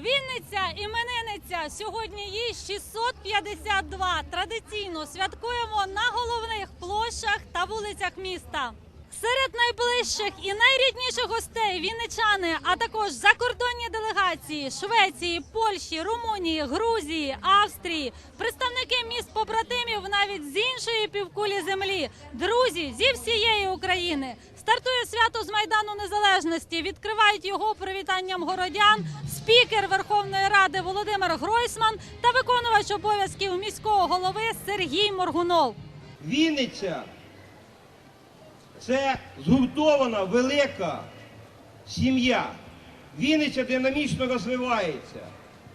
Вінниця іменинниця. Сьогодні їй 652. Традиційно святкуємо на головних площах та вулицях міста. Серед найближчих і найрідніших гостей вінничани, а також закордонні делегації Швеції, Польщі, Румунії, Грузії, Австрії, представники міст побратимів навіть з іншої півкулі землі, друзі зі всієї України. Стартує свято з майдану незалежності. Відкривають його привітанням городян, спікер Верховної Ради Володимир Гройсман та виконувач обов'язків міського голови Сергій Моргунов. Вінниця це згуртована велика сім'я. Вінниця динамічно розвивається.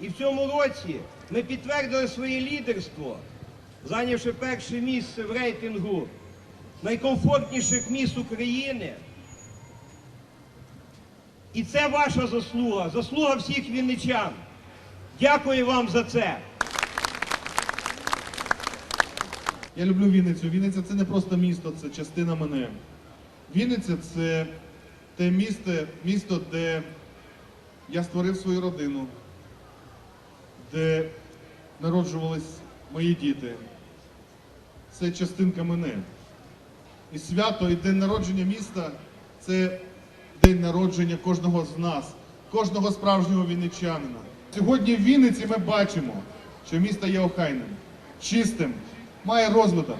І в цьому році ми підтвердили своє лідерство, зайнявши перше місце в рейтингу найкомфортніших міст України. І це ваша заслуга, заслуга всіх вінничан. Дякую вам за це. Я люблю Вінницю. Вінниця це не просто місто, це частина мене. Вінниця це те місто, місто, де я створив свою родину, де народжувались мої діти. Це частинка мене. І свято, і день народження міста це день народження кожного з нас, кожного справжнього вінничанина. Сьогодні в Вінниці ми бачимо, що місто є охайним, чистим, має розвиток.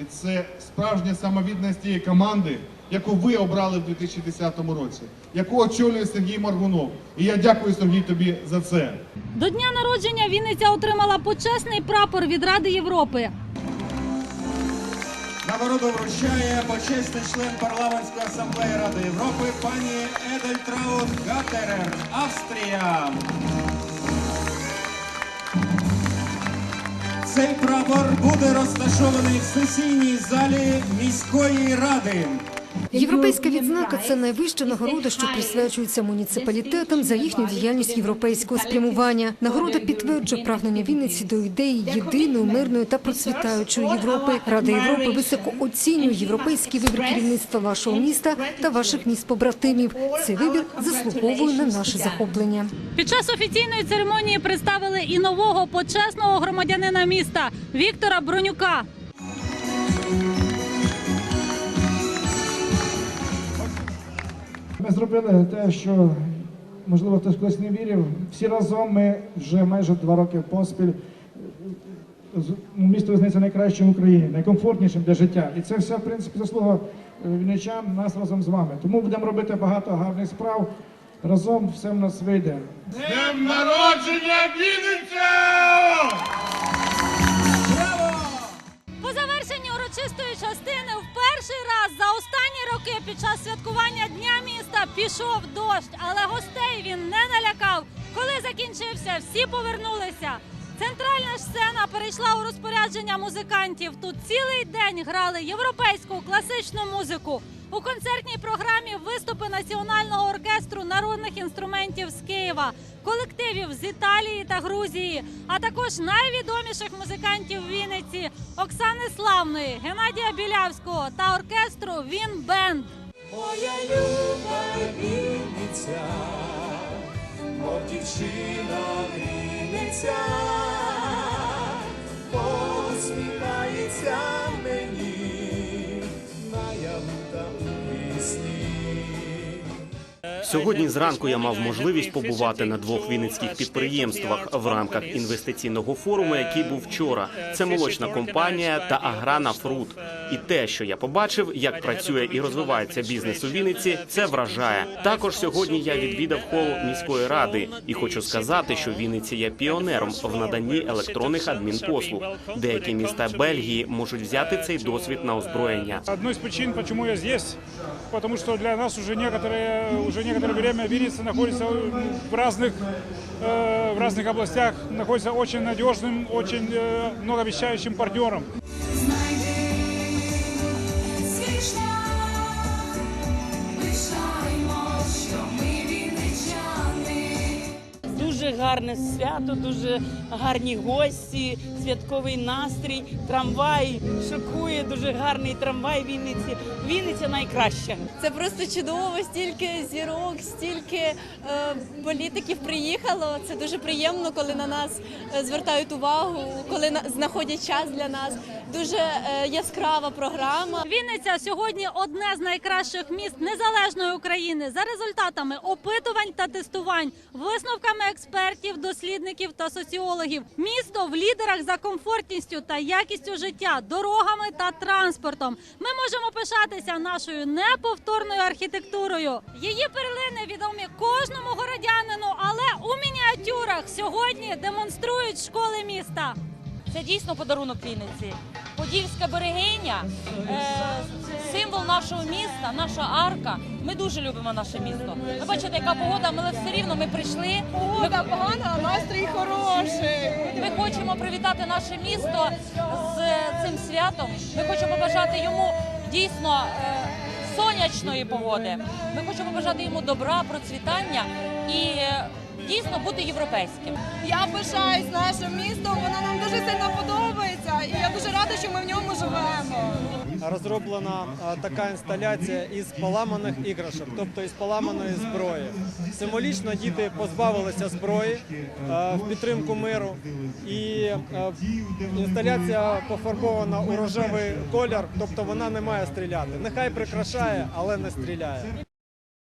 І це справжня самовідданість тієї команди, яку ви обрали в 2010 році, яку очолює Сергій Маргунов. І я дякую Сергій тобі за це. До дня народження Вінниця отримала почесний прапор від Ради Європи. Нагороду вручає почесний член парламентської асамблеї Ради Європи пані Едельтраут Гатерер, Австрія. Цей прапор буде розташований в сесійній залі міської ради. Європейська відзнака це найвища нагорода, що присвячується муніципалітетам за їхню діяльність європейського спрямування. Нагорода підтверджує прагнення Вінниці до ідеї єдиної, мирної та процвітаючої Європи. Рада Європи високо оцінює європейський вибір керівництва вашого міста та ваших міст побратимів. Цей вибір заслуговує на наше захоплення. Під час офіційної церемонії представили і нового почесного громадянина міста Віктора Бронюка. Ми зробили те, що можливо хтось колись не вірив. Всі разом ми вже майже два роки поспіль. Місто визнається найкращим в Україні, найкомфортнішим для життя. І це все, в принципі, заслуга е, вінничан, нас разом з вами. Тому будемо робити багато гарних справ. Разом все в нас вийде. Днем народження Вінниця! По завершенні урочистої частини перший раз за останні роки під час святкування Дня міста пішов дощ, але гостей він не налякав. Коли закінчився, всі повернулися. Центральна ж сцена перейшла у розпорядження музикантів. Тут цілий день грали європейську класичну музику. У концертній програмі виступи національного оркестру народних інструментів з Києва, колективів з Італії та Грузії, а також найвідоміших музикантів Вінниці Оксани Славної, Геннадія Білявського та оркестру Він Бенд. Моя люба Вінниця, мов дівчина грінниця, посміхається Сьогодні зранку я мав можливість побувати на двох вінницьких підприємствах в рамках інвестиційного форуму, який був вчора. Це молочна компанія та Аграна Фрут. І те, що я побачив, як працює і розвивається бізнес у Вінниці, це вражає. Також сьогодні я відвідав хол міської ради і хочу сказати, що Вінниця є піонером в наданні електронних адмінпослуг. Деякі міста Бельгії можуть взяти цей досвід на озброєння. Одной из причин, почему я здесь, потому что для нас уже некоторые, уже некоторое время Винница находится в разных, э, в разных областях, находится очень надежным, очень э, многообещающим партнером. Гарне свято, дуже гарні гості, святковий настрій, трамвай шокує, дуже гарний трамвай Вінниці. Вінниця найкраща. Це просто чудово, стільки зірок, стільки е, політиків приїхало. Це дуже приємно, коли на нас е, звертають увагу, коли на, знаходять час для нас. Дуже е, яскрава програма. Вінниця сьогодні одне з найкращих міст незалежної України за результатами опитувань та тестувань, висновками експертів, дослідників та соціологів. Місто в лідерах за комфортністю та якістю життя, дорогами та транспортом. Ми можемо пишатися нашою неповторною архітектурою. Її перлини відомі кожному городянину, але у мініатюрах сьогодні демонструють школи міста. Це дійсно подарунок Вінниці. Подільська берегиня, е, символ нашого міста, наша арка. Ми дуже любимо наше місто. Ви бачите, яка погода, але все рівно ми прийшли. Погода погана, а настрій хороший. Ми хочемо привітати наше місто з цим святом. Ми хочемо побажати йому дійсно е, сонячної погоди. Ми хочемо побажати йому добра, процвітання і е, дійсно бути європейським. Я пишаюсь нашим містом. Воно розроблена така інсталяція із поламаних іграшок, тобто із поламаної зброї. Символічно діти позбавилися зброї в підтримку миру, і інсталяція пофарбована у рожевий колір, тобто вона не має стріляти. Нехай прикрашає, але не стріляє.